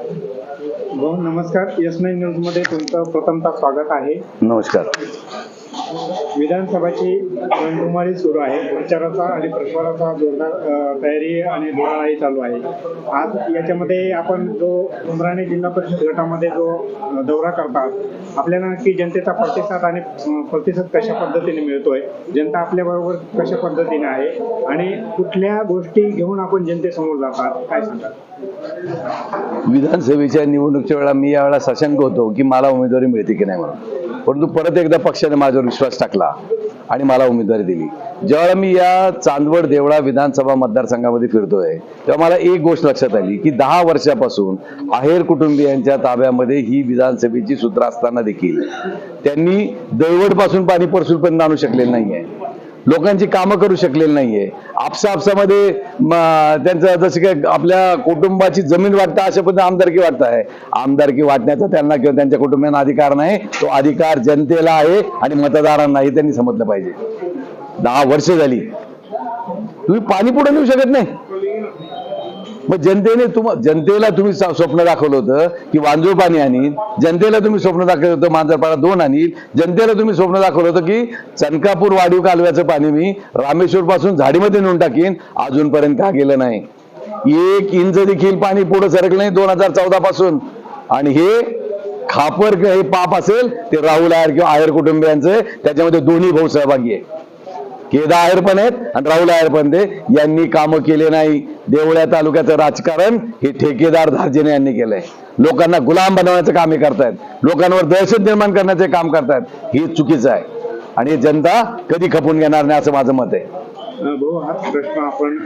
हो, नमस्कार. S nine न्यूजमध्ये तुमचं प्रथमतः स्वागत आहे. नमस्कार. विधानसभाची रणधुमाळी सुरू आहे. प्रचाराचा आणि प्रचाराचा जोरदार तयारी आणि धुराळाही चालू आहे. आज याच्यामध्ये आपण जो उमराणे जिल्हा परिषद गटामध्ये जो दौरा करतात आपल्याला नक्की जनतेचा प्रतिसाद आणि प्रतिसाद कशा पद्धतीने मिळतोय जनता आपल्याबरोबर कशा पद्धतीने आहे आणि कुठल्या गोष्टी घेऊन आपण जनतेसमोर जातात काय सांगतात विधानसभेच्या निवडणुकीच्या वेळा मी यावेळा सशंक होतो की मला उमेदवारी मिळते की नाही म्हणून. परंतु परत एकदा पक्षाने माझ्यावर विश्वास टाकला आणि मला उमेदवारी दिली. जेव्हा मी या चांदवड देवळा विधानसभा मतदारसंघामध्ये फिरतोय तेव्हा मला एक गोष्ट लक्षात आली की दहा वर्षापासून आहेर कुटुंबियांच्या ताब्यामध्ये ही विधानसभेची सूत्र असताना देखील त्यांनी दळवडपासून पाणी परसूरपर्यंत आणू शकलेलं नाहीये. लोकांची कामं करू शकलेली नाहीये. आपसा आपसामध्ये त्यांचं जसं काय आपल्या कुटुंबाची जमीन वाटतं अशा पद्धतीने आमदारकी वाटत आहे. आमदारकी वाटण्याचा त्यांना किंवा त्यांच्या कुटुंबियांना अधिकार नाही. तो अधिकार जनतेला आहे आणि मतदारांना हे त्यांनी समजलं पाहिजे. दहा वर्ष झाली. तुम्ही पाणी पुढे नेऊ शकत नाही. मग जनतेने तुम जनतेला तुम्ही स्वप्न दाखवलं होतं की वांजो पाणी आणील जनतेला तुम्ही स्वप्न दाखवलं होतं मांजरपाडा दोन आणील जनतेला तुम्ही स्वप्न दाखवलं होतं की चनकापूर वाढीव कालव्याचं पाणी मी रामेश्वर पासून झाडीमध्ये नेऊन टाकीन अजूनपर्यंत का गेलं नाही. एक इंच देखील पाणी पुढे सरकलं नाही दोन हजार चौदा पासून आणि हे खापर हे पाप असेल ते राहुल आयर किंवा आयर कुटुंबियांचं त्याच्यामध्ये दोन्ही भाऊ सहभागी आहे केदा आयर पण आहेत आणि राहुल आयर पण ते. यांनी कामं केले नाही. देवळ्या तालुक्याचं राजकारण हे ठेकेदार धार्जिने यांनी केलंय. लोकांना गुलाम बनवण्याचं काम हे करतायत. लोकांवर दहशत निर्माण करण्याचे काम करतायत. हे चुकीचं आहे. आणि जनता कधी खपून घेणार नाही असं माझं मत आहे. भाऊ हाच प्रश्न आपण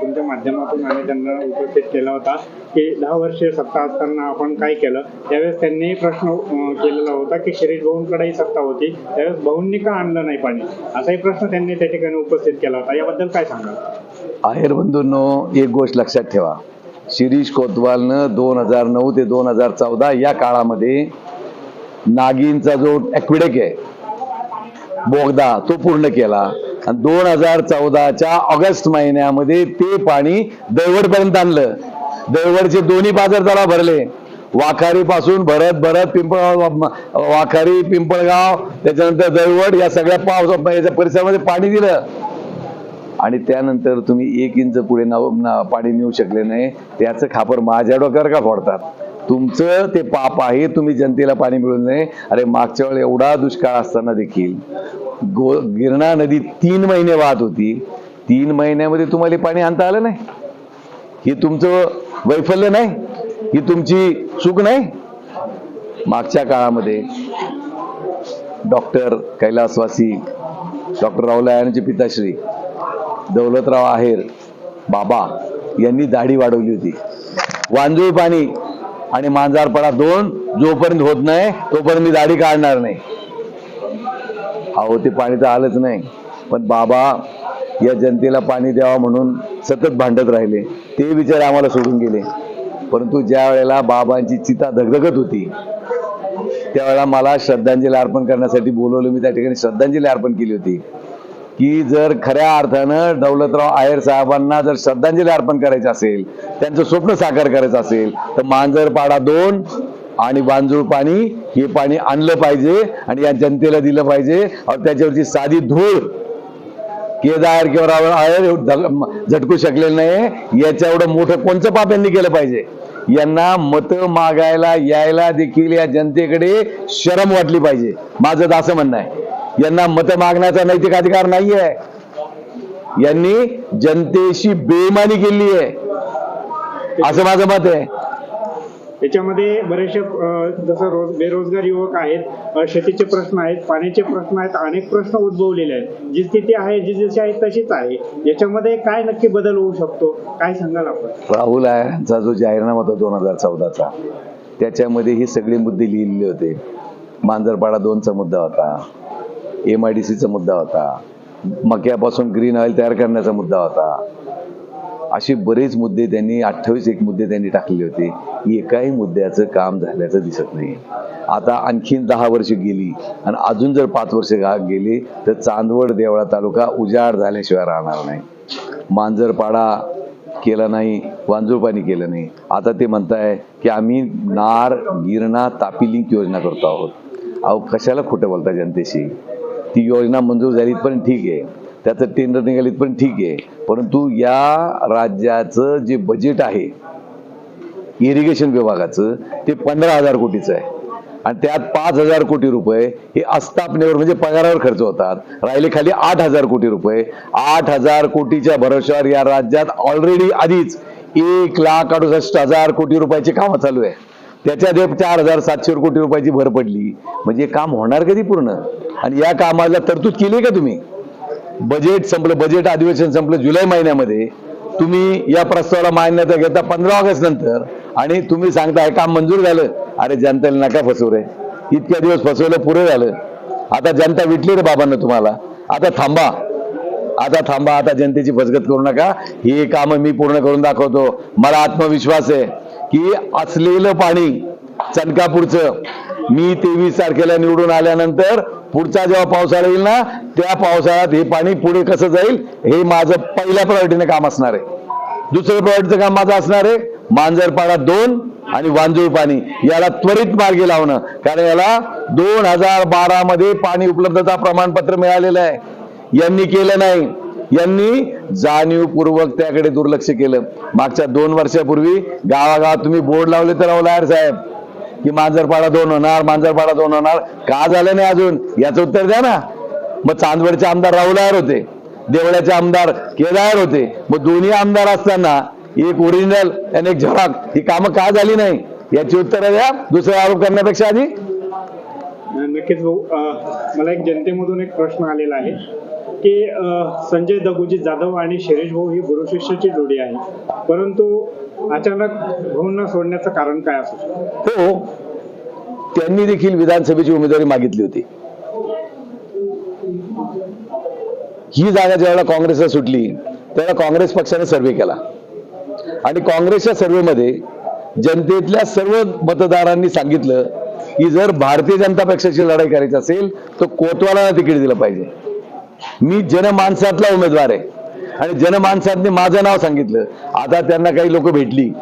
तुमच्या माध्यमातून आम्ही त्यांना उपस्थित केला होता की दहा वर्षे सत्ता असताना आपण काय केलं? त्यावेळेस त्यांनी प्रश्न केलेला होता की शिरीष भाऊंकडेही सत्ता होती. त्यावेळेस भाऊंनी का आणलं नाही पाणी? असाही प्रश्न त्यांनी त्या ठिकाणी उपस्थित केला होता. याबद्दल काय सांगा आहेर बंधूंनो एक गोष्ट लक्षात ठेवा. शिरीष कोतवालनं दोन हजार नऊ ते दोन हजार चौदा या काळामध्ये नागिनचा जो ॲक्विडेक आहे बोगदा तो पूर्ण केला. आणि दोन हजार चौदाच्या ऑगस्ट महिन्यामध्ये ते पाणी दैवडपर्यंत आणलं. दैवडचे दोन्ही बाजार त्याला भरले. वाखारी पासून भरत भरत पिंपळगाव वाखारी पिंपळगाव त्याच्यानंतर दैवड या सगळ्या पाऊस याच्या परिसरामध्ये पाणी दिलं. आणि त्यानंतर तुम्ही एक इंच पुढे ना- पाणी नेऊ शकले नाही. त्याचं खापर माझ्या डोक्यावर का फोडतात? तुमचं ते पाप आहे तुम्ही जनतेला पाणी मिळून नये. अरे मागच्या वेळेला एवढा दुष्काळ असताना देखील गो गिरणा नदी तीन महिने वाहत होती. तीन महिन्यामध्ये तुम्हाला पाणी आणता आलं नाही. हे तुमचं वैफल्य नाही. ही तुमची चूक नाही. मागच्या काळामध्ये डॉक्टर कैलासवासी डॉक्टर राहुल पिताश्री दौलतराव आहेर बाबा यांनी दाढी वाढवली होती. वांजूळ पाणी आणि मांजारपडा दोन जोपर्यंत होत नाही तोपर्यंत मी दाढी काढणार नाही. अहो ते पाणी तर आलंच नाही. पण बाबा या जनतेला पाणी द्यावा म्हणून सतत भांडत राहिले. ते विचार आम्हाला सोडून गेले. परंतु ज्या वेळेला बाबांची चिता धगधगत होती त्यावेळेला मला श्रद्धांजली अर्पण करण्यासाठी बोलवलं. मी त्या ठिकाणी श्रद्धांजली अर्पण केली होती. की जर खऱ्या अर्थानं दौलतराव आयर साहेबांना जर श्रद्धांजली अर्पण करायची असेल त्यांचं स्वप्न साकार करायचं असेल तर मांजरपाडा दोन आणि बांजूळ पाणी हे पाणी आणलं पाहिजे आणि या जनतेला दिलं पाहिजे. आणि त्याच्यावरची साधी धूळ केदार किंवा रावळ आयर झटकू शकलेलं नाही याच्या एवढं मोठं कोणचं पाप यांनी केलं पाहिजे? यांना मत मागायला यायला देखील या जनतेकडे शरम वाटली पाहिजे. माझं तर असं म्हणणं आहे. यांना मत मागण्याचा नैतिक अधिकार नाहीये. यांनी जनतेशी बेमानी केली आहे असं माझं मत आहे. याच्यामध्ये बरेचसे जसं रोज बेरोजगार युवक आहेत शेतीचे प्रश्न आहेत पाण्याचे प्रश्न आहेत अनेक प्रश्न उद्भवलेले आहेत. जी स्थिती आहे जी जशी आहे तशीच आहे. याच्यामध्ये काय नक्की बदल होऊ शकतो काय सांगाल आपण? राहुल यांचा जो जाहीरनामा होता दोन हजार चौदाचा त्याच्यामध्ये ही सगळे मुद्दे लिहिलेले होते. मांजरपाडा दोनचा मुद्दा होता एम आय डी सीचा मुद्दा होता मक्यापासून ग्रीन ऑइल तयार करण्याचा मुद्दा होता. असे बरेच मुद्दे त्यांनी अठ्ठावीस एक मुद्दे त्यांनी टाकलेले होते. एकाही मुद्द्याचं काम झाल्याचं दिसत नाही. आता आणखीन दहा वर्ष गेली आणि अजून जर पाच वर्ष गेली तर चांदवड देवळा तालुका उजाड झाल्याशिवाय राहणार नाही. मांजरपाडा केला नाही वांजूळपाणी केलं नाही. आता ते म्हणताय की आम्ही नार गिरणा तापी लिंक योजना करतो आहोत. अहो कशाला खोटं बोलता जनतेशी? ती योजना मंजूर झाली पण ठीक आहे. त्याचं टेंडर निघालीत पण ठीक आहे. परंतु या राज्याचं जे बजेट आहे इरिगेशन विभागाचं ते पंधरा हजार कोटीचं आहे. आणि त्यात पाच हजार कोटी रुपये हे आस्थापनेवर म्हणजे पगारावर खर्च होतात. राहिले खाली आठ हजार कोटी रुपये. आठ हजार कोटीच्या भरोश्यावर या राज्यात ऑलरेडी आधीच एक लाख अडुसष्ट हजार कोटी रुपयाची कामं चालू आहे त्याच्यात चार हजार सातशे कोटी रुपयाची भर पडली. म्हणजे काम होणार कधी पूर्ण? आणि या कामाला तरतूद केली का तुम्ही? बजेट संपलं बजेट अधिवेशन संपलं जुलै महिन्यामध्ये. तुम्ही या प्रस्तावाला मान्यता घेता पंधरा ऑगस्ट नंतर. आणि तुम्ही सांगताय काम मंजूर झालं. अरे जनतेला नका फसवू रे. इतक्या दिवस फसवलं पुरे झालं. आता जनता विटली रे बाबांना तुम्हाला. आता थांबा. आता थांबा आता जनतेची फसगत करू नका. ही कामं मी पूर्ण करून दाखवतो. मला आत्मविश्वास आहे की असलेलं पाणी चनकापूरचं मी तेवीस तारखेला निवडून आल्यानंतर पुढचा जेव्हा पावसाळा येईल ना त्या पावसाळ्यात हे पाणी पुढे कसं जाईल हे माझं पहिल्या प्रायोरिटीने काम असणार आहे. दुसरं प्रायोरिटीचं काम माझं असणार आहे मांजरपाडा दोन आणि वांजूळ पाणी. याला त्वरित मार्गी लावणं. कारण याला दोन हजार बारा मध्ये पाणी उपलब्धता प्रमाणपत्र मिळालेलं आहे. यांनी केलं नाही. यांनी जाणीवपूर्वक त्याकडे दुर्लक्ष केलं. मागच्या दोन वर्षापूर्वी गावागावात तुम्ही बोर्ड लावले तर अवलायर साहेब की मांजरपाडा दोन होणार मांजरपाडा दोन होणार. का झालं नाही अजून? याचं उत्तर द्या ना. मग चांदवडचे आमदार राहुलायर होते देवळ्याचे आमदार केदार होते. मग दोन्ही आमदार असताना एक ओरिजिनल आणि एक झराक ही कामं का झाली नाही? याची उत्तरं द्या. दुसरा आरोप करण्यापेक्षा आधी. नक्कीच भाऊ मला एक जनतेमधून एक प्रश्न आलेला आहे की संजय दगुजी जाधव आणि शिरीष भाऊ ही गुरु शिष्याची जोडी आहे. परंतु अचानक भाऊंना सोडण्याचं कारण काय असू हो त्यांनी देखील विधानसभेची उमेदवारी मागितली होती. ही जागा ज्यावेळेला काँग्रेसला सुटली त्यावेळेला काँग्रेस पक्षाने सर्वे केला. आणि काँग्रेसच्या सर्वेमध्ये जनतेतल्या सर्व मतदारांनी सांगितलं की जर भारतीय जनता पक्षाची लढाई करायची असेल तर कोतवालाला तिकीट दिलं पाहिजे. मी जनमानसातला उमेदवार आहे. आणि जनमानसातने माझं नाव सांगितलं. आता त्यांना काही लोक भेटली.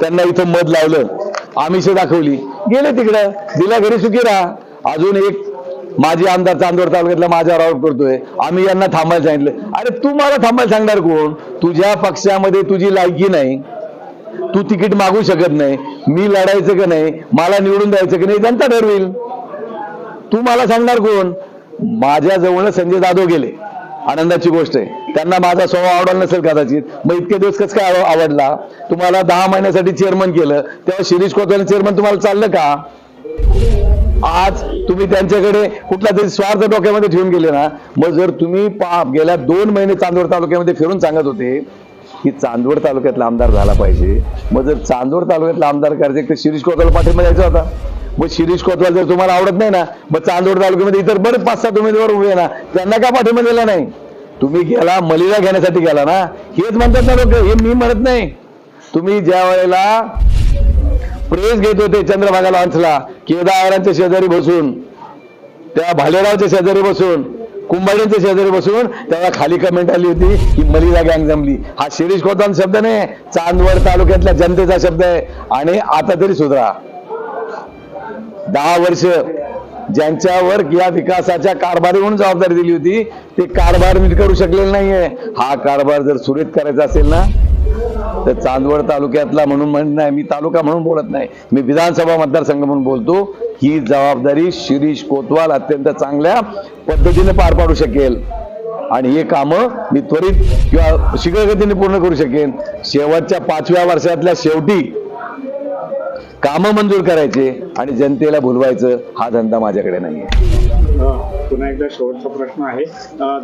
त्यांना इथं मध लावलं. आमिष दाखवली. गेले तिकडं. दिल्या घरी सुखी राहा. अजून एक माजी आमदार चांदवड तालुक्यातला माझ्यावर आरोप करतोय. आम्ही यांना थांबायला सांगितलं. अरे तू मला थांबायला सांगणार कोण? तुझ्या पक्षामध्ये तुझी लायकी नाही. तू तिकीट मागू शकत नाही. मी लढायचं का नाही? मला निवडून द्यायचं की नाही? जनता ठरवेल. तू मला सांगणार कोण? माझ्या जवळ संजय जाधव गेले. आनंदाची गोष्ट आहे. त्यांना माझा स्वभाव आवडला नसेल कदाचित. मग इतके दिवस कसं काय आवडला? तुम्हाला दहा महिन्यासाठी चेअरमन केलं. तेव्हा शिरीष कोतवाल चेअरमन तुम्हाला चाललं का? आज तुम्ही त्यांच्याकडे कुठला तरी स्वार्थ डोक्यामध्ये ठेवून गेले ना मग जर तुम्ही पा गेल्या दोन महिने चांदवड तालुक्यामध्ये फिरून सांगत होते की चांदवड तालुक्यातला आमदार झाला पाहिजे. मग जर चांदवड तालुक्यातला आमदार करायचे तर शिरीष कोतवाल पाठिंबा द्यायचा होता. मग शिरीष कोतवाल जर तुम्हाला आवडत नाही ना मग चांदवड तालुक्यामध्ये इतर बरेच पाच सात उमेदवार उभे ना त्यांना का पाठिंबा दिला नाही? तुम्ही गेला मलिदा घेण्यासाठी गेला ना हेच म्हणतात ना लोक हे मी म्हणत नाही. तुम्ही ज्या वेळेला प्रेस घेत होते चंद्रभागा लॉन्सला केदारांच्या शेजारी बसून त्या भालेरावच्या शेजारी बसून कुंभाड्यांच्या शेजारी बसून त्याला खाली कमेंट आली होती की मलिदा गँग जमली. हा शिरीष कोतवाल शब्द नाही चांदवड तालुक्यातल्या जनतेचा शब्द आहे. आणि आता तरी सुधरा. दहा वर्ष ज्यांच्यावर या विकासाच्या कारभारी म्हणून जबाबदारी दिली होती ते कारभार नीट करू शकलेले नाहीये. हा कारभार जर सुरेत करायचा असेल ना तर चांदवड तालुक्यातला म्हणून म्हणत नाही मी तालुका म्हणून बोलत नाही. मी विधानसभा मतदारसंघ म्हणून बोलतो. ही जबाबदारी शिरीष कोतवाल अत्यंत चांगल्या पद्धतीने पार पाडू शकेल. आणि हे कामं मी त्वरित किंवा शीघ्रगतीने पूर्ण करू शकेन. शेवटच्या पाचव्या वर्षातल्या शेवटी कामं मंजूर करायचे आणि जनतेला भुलवायचं हा धंदा माझ्याकडे नाही आहे पुन्हा एकदा शेवटचा प्रश्न आहे.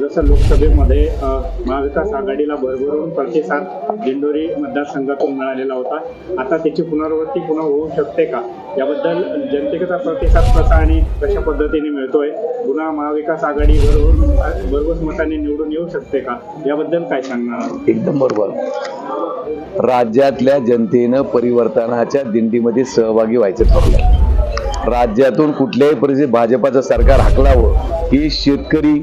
जसं लोकसभेमध्ये महाविकास आघाडीला भरभरून प्रतिसाद दिंडोरी मतदारसंघातून मिळालेला होता. आता त्याची पुनरावृत्ती पुन्हा होऊ शकते का? याबद्दल जनतेचा प्रतिसाद कसा आणि कशा पद्धतीने मिळतोय? पुन्हा महाविकास आघाडी भरभरून भरघोस मताने निवडून येऊ शकते का? याबद्दल काय सांगणार एकदम बरोबर. राज्यातल्या जनतेनं परिवर्तनाच्या दिंडीमध्ये सहभागी व्हायचं ठरलं राज्यातून कुठल्याही परिस्थितीत भाजपाचं सरकार हाकलावं ही शेतकरी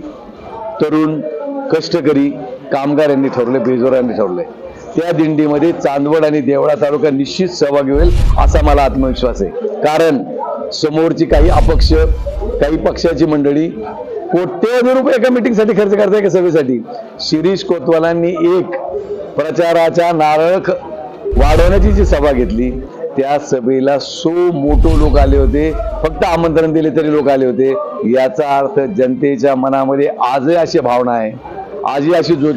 तरुण कष्टकरी कामगार यांनी ठरवले बेजोरांनी ठरवले त्या दिंडीमध्ये चांदवड आणि देवळा तालुका निश्चित सहभागी होईल असा मला आत्मविश्वास आहे. कारण समोरची काही अपक्ष काही पक्षाची मंडळी कोट्यवधी रुपये एका मिटिंगसाठी खर्च करताय का सभेसाठी? शिरीष कोतवालांनी एक प्रचाराच्या नारळ वाढवण्याची जी सभा घेतली त्या सभेला सो मोठो लोक आले होते. फक्त आमंत्रण दिले तरी लोक आले होते. याचा अर्थ जनतेच्या मनामध्ये आजही अशी भावना आहे. आजही अशी जोत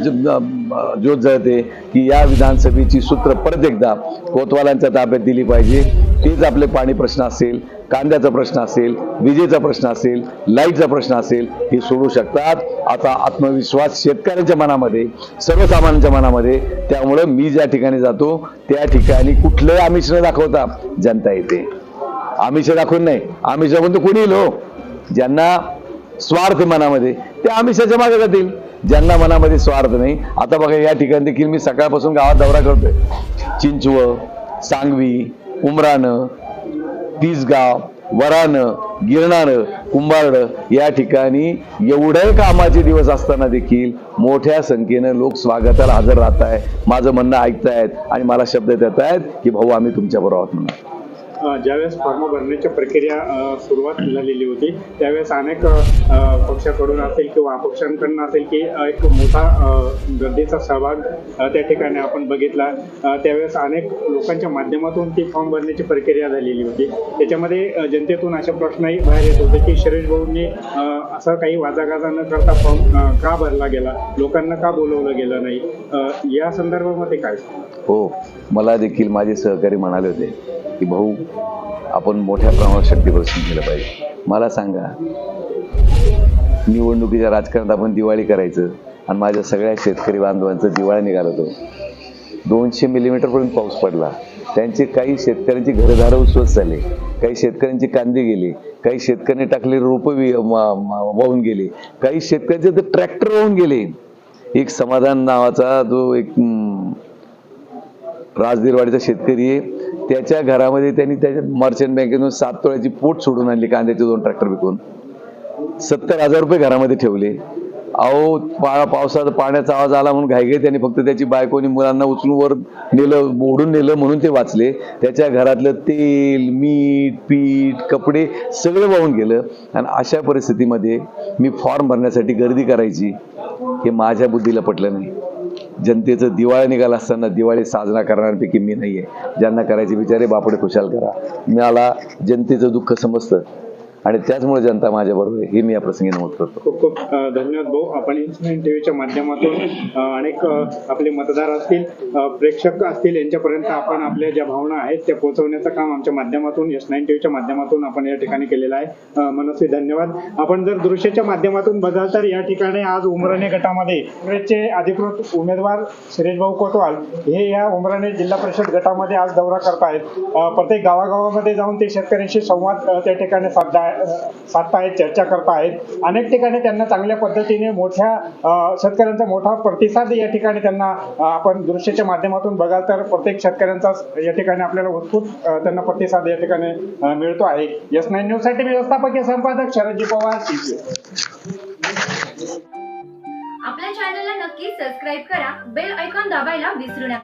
जोत जळते की या विधानसभेची सूत्र परत एकदा कोतवालांच्या ताब्यात दिली पाहिजे. तेच आपले पाणी प्रश्न असेल कांद्याचा प्रश्न असेल विजेचा प्रश्न असेल लाईटचा प्रश्न असेल हे सोडू शकतात. आता आत्मविश्वास शेतकऱ्यांच्या मनामध्ये सर्वसामान्यांच्या मनामध्ये त्यामुळं मी ज्या ठिकाणी जातो त्या ठिकाणी कुठलंही आमिष न दाखवता जनता येते. आमिष दाखवून नाही आमिष म्हणतो तर कोणी लो हो. ज्यांना स्वार्थ मनामध्ये ते आमिषाच्या मागे जातील. ज्यांना मनामध्ये स्वार्थ नाही आता बघा या ठिकाणी देखील मी सकाळपासून गावात दौरा करतोय. चिंचव सांगवी उमरानं तिसगाव वरानं गिरणारं कुंभारडं या ठिकाणी एवढे कामाचे दिवस असताना देखील मोठ्या संख्येनं लोक स्वागताला हजर राहत आहे माझं म्हणणं ऐकतायत आणि मला शब्द देत आहेत की भाऊ आम्ही तुमच्याबरोबर आहोत म्हणून. ज्यावेळेस फॉर्म भरण्याची प्रक्रिया सुरुवात झालेली होती त्यावेळेस अनेक पक्षाकडून असेल किंवा अपक्षांकडून असेल की एक मोठा गर्दीचा सहभाग त्या ठिकाणी आपण बघितला. त्यावेळेस अनेक लोकांच्या माध्यमातून ती फॉर्म भरण्याची प्रक्रिया झालेली होती. त्याच्यामध्ये जनतेतून असे प्रश्नही बाहेर येत होते की शिरीष भाऊंनी असं काही वाजागाजा न करता फॉर्म का भरला गेला? लोकांना का बोलवलं गेलं नाही? या संदर्भामध्ये काय हो मला देखील माझे सहकारी म्हणाले होते की भाऊ आपण मोठ्या प्रमाणात शक्तीप्रदर्शन केलं पाहिजे. मला सांगा निवडणुकीच्या राजकारणात आपण दिवाळी करायचं आणि माझ्या सगळ्या शेतकरी बांधवांचं दिवाळी निघाला होतो दोनशे मिलीमीटरपर्यंत पाऊस पडला. त्यांचे काही शेतकऱ्यांची घरदारं उस्वस्त झाले. काही शेतकऱ्यांची कांदे गेले. काही शेतकऱ्यांनी टाकलेले रोपं वि- वाहून गेले. काही शेतकऱ्यांचे तर ट्रॅक्टर वाहून गेले. एक समाधान नावाचा जो एक राजदीरवाडीचा शेतकरी आहे. त्याच्या घरामध्ये त्यांनी त्याच्या मर्चंट बँकेतून सात तोळ्याची पोट सोडून आणली कांद्याचे दोन ट्रॅक्टर विकून. सत्तर हजार रुपये घरामध्ये ठेवले. अहो पा पावसाचा पाण्याचा आवाज आला म्हणून घाईघाई त्यांनी फक्त त्याची बायकोनी मुलांना उचलून वर नेलं ओढून नेलं म्हणून ते वाचले. त्याच्या घरातलं तेल मीठ पीठ कपडे सगळं वाहून गेलं. आणि अशा परिस्थितीमध्ये मी फॉर्म भरण्यासाठी गर्दी करायची हे माझ्या बुद्धीला पटलं नाही. जनतेचं दिवाळी निघाला असताना दिवाळी साजरा करणाऱ्यापैकी मी नाहीये. ज्यांना करायचे बिचारे बापडे खुशाल करा. मला जनतेचं दुःख समजतं. आणि त्याचमुळे जनता माझ्याबरोबर आहे. हे मी या प्रसंगी नमूद करतो. खूप खूप धन्यवाद भाऊ. आपण इन्स्टंट टीव्हीच्या माध्यमातून अनेक आपले मतदार असतील प्रेक्षक असतील यांच्यापर्यंत आपण आपल्या ज्या भावना आहेत त्या पोहोचवण्याचं काम आमच्या माध्यमातून एस नाईन टीव्हीच्या माध्यमातून आपण या ठिकाणी केलेलं आहे. मनसे मनस्वी धन्यवाद. आपण जर दृश्याच्या माध्यमातून बघाल तर या ठिकाणी आज उमराणे गटामध्ये काँग्रेसचे अधिकृत उमेदवार सुरेश भाऊ कोतवाल हे या उमराणे जिल्हा परिषद गटामध्ये आज दौरा करत आहेत प्रत्येक गावागावामध्ये जाऊन ते शेतकऱ्यांशी संवाद त्या ठिकाणी साधला आहे साधतायत चर्चा करतायत अनेक ठिकाणी त्यांना चांगल्या पद्धतीने मोठ्या शेतकऱ्यांचा मोठा प्रतिसाद या ठिकाणी त्यांना आपण दृश्याच्या माध्यमातून बघाल तर प्रत्येक शेतकऱ्यांचा या ठिकाणी आपल्याला उत्स्फूर्त त्यांना प्रतिसाद या ठिकाणी मिळतो आहे. एस नाईन न्यूजसाठी व्यवस्थापकीय संपादक शरदजी पवार आपल्या चॅनलला नक्की सबस्क्राईब करा. बेल ऐकॉन दाबायला विसरू नका.